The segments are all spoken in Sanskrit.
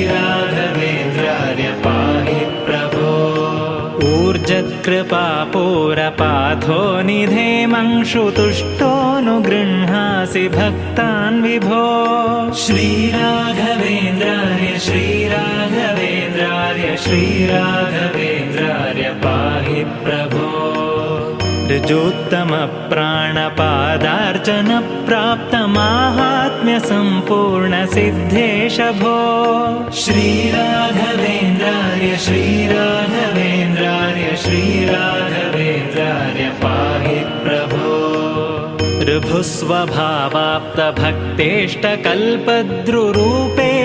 श्रीराघवेन्द्रार्य पाहि प्रभो। ऊर्जत्कृपापूरपाथो निधेमंशुतुष्टोऽनुगृह्णासि भक्तान् विभो। श्रीराघवेन्द्रार्य श्रीराघवेन्द्रार्य श्रीराघवेन्द्रार्य पाहि प्रभो ऋजोत्तमप्राणपादार्चनप्राप्तमाहात्म्यसम्पूर्णसिद्धेश भो श्रीराघवेन्द्रार्य श्रीराघवेन्द्रार्य श्रीराघवेन्द्रार्य पाहि प्रभो। ऋभुस्वभावाप्तभक्तेष्टकल्पद्रुरूपेश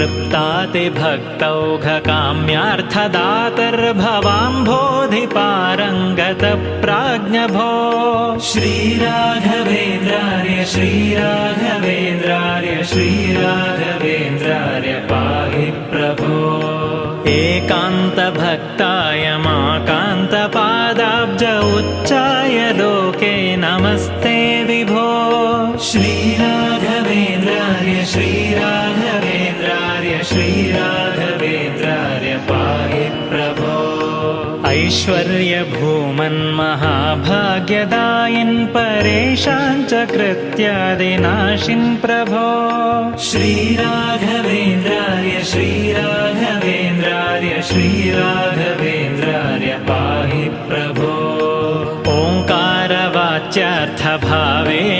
तृप्तातिभक्तौघकाम्यार्थदातर्भवाम्भोधिपारङ्गतप्राज्ञभो श्रीराघवेन्द्रार्य श्रीराघवेन्द्रार्य श्रीराघवेन्द्रार्य पाहि प्रभो। एकान्तभक्ताय श्रीराघवेन्द्रार्य पाहि प्रभो। ऐश्वर्यभूमन्महाभाग्यदायिन् परेशान् च कृत्यादिनाशिन् प्रभो। श्रीराघवेन्द्रार्य श्रीराघवेन्द्रार्य श्रीराघवेन्द्रार्य पाहि प्रभो। ओङ्कारवाच्यार्थभावेन भावेन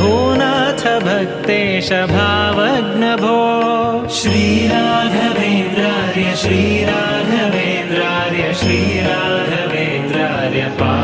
भूनाथ भक्तेश भावग्नभो श्रीराघवेन्द्रार्य श्रीराघवेन्द्रार्य श्रीराघवेन्द्रार्य पाहि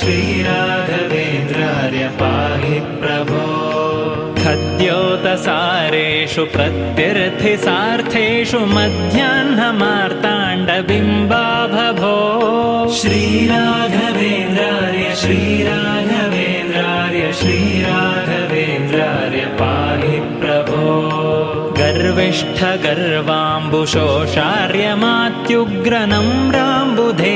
श्रीराघवेन्द्रार्य पाहि प्रभो। खद्योतसारेषु प्रत्यर्थिसार्थेषु मध्याह्नमार्ताण्डबिम्बाभभो श्रीराघवेन्द्रार्य श्रीराघवेन्द्रार्य श्रीराघवेन्द्रार्य पाहि प्रभो। गर्विष्ठगर्वाम्बुशोषार्यमात्युग्रनम्राम्बुधैर्यामिनीनाथ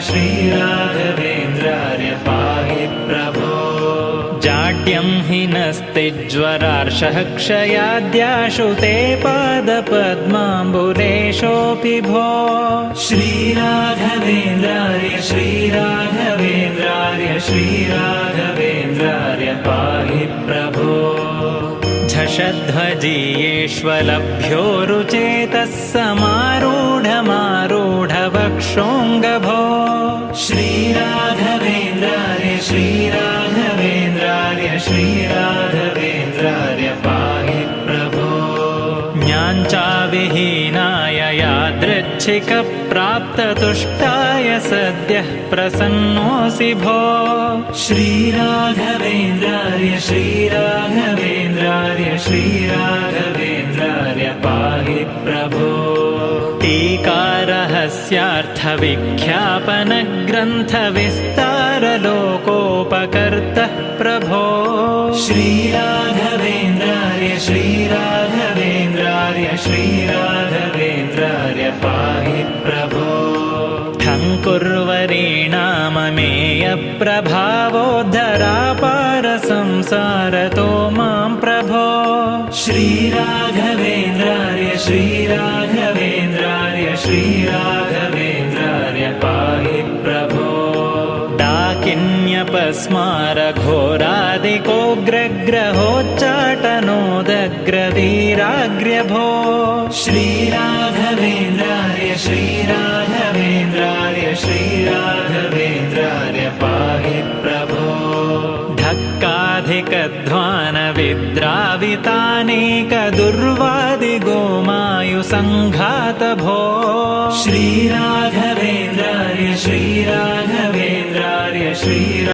श्रीराघवेन्द्रार्य पाहि प्रभो। जाड्यं हि नस्तिज्वरार्षः क्षयाद्याशु ते पादपद्माम्बुरेशोऽपि भो। श्रीराघवेन्द्रार्य श्रीराघवेन्द्रार्य श्रीराघवेन्द्रार्य पाहि प्रभो झषध्वजीयेष्वलभ्यो रुचेतः समारूढमारूढवक्षोऽङ्गभो श्रीराघवेन्द्रार्य श्रीराघवेन्द्रार्य श्रीराघवेन्द्रार्य ज्ञाञ्चाविहीनाय यादृच्छिकप्राप्ततुष्टाय सद्यः प्रसन्नोऽसि भो। श्रीराघवेन्द्रार्य श्रीराघवेन्द्रार्य श्रीराघवेन्द्रार्य पाहि प्रभो टीकारहस्यार्थविख्यापनग्रन्थविस्तारलोकोपकर्तः प्रभो। श्रीराघवेन्द्रार्य श्रीराघवेन्द्रार्य श्रीराघवेन्द्रार्य पाहि प्रभो। ठङ्कुर्वरीणाममेयप्रभावोद्धरापारसंसारतो मां प्रभो। श्रीराघवेन्द्रार्य श्रीराघवेन्द्रार्य श्रीराघवेन्द्रार्य पाहि प्रभो। डाकिन्यपस्मारघोरादिकोग्रग्रहोच्चाटनोदग्रवीराग्र्यभो। श्रीराघवेन्द्रार्य श्रीराघवेन्द्रार्य श्रीराघवेन्द्रार्य पाहि प्रभो ढक्काधिकध्वानविद्रावितानेकदुर्वादिगोमायुसङ्घातभो श्रीराघवेन्द्रार्य श्रीराघवेन्द्रार्य श्रीरा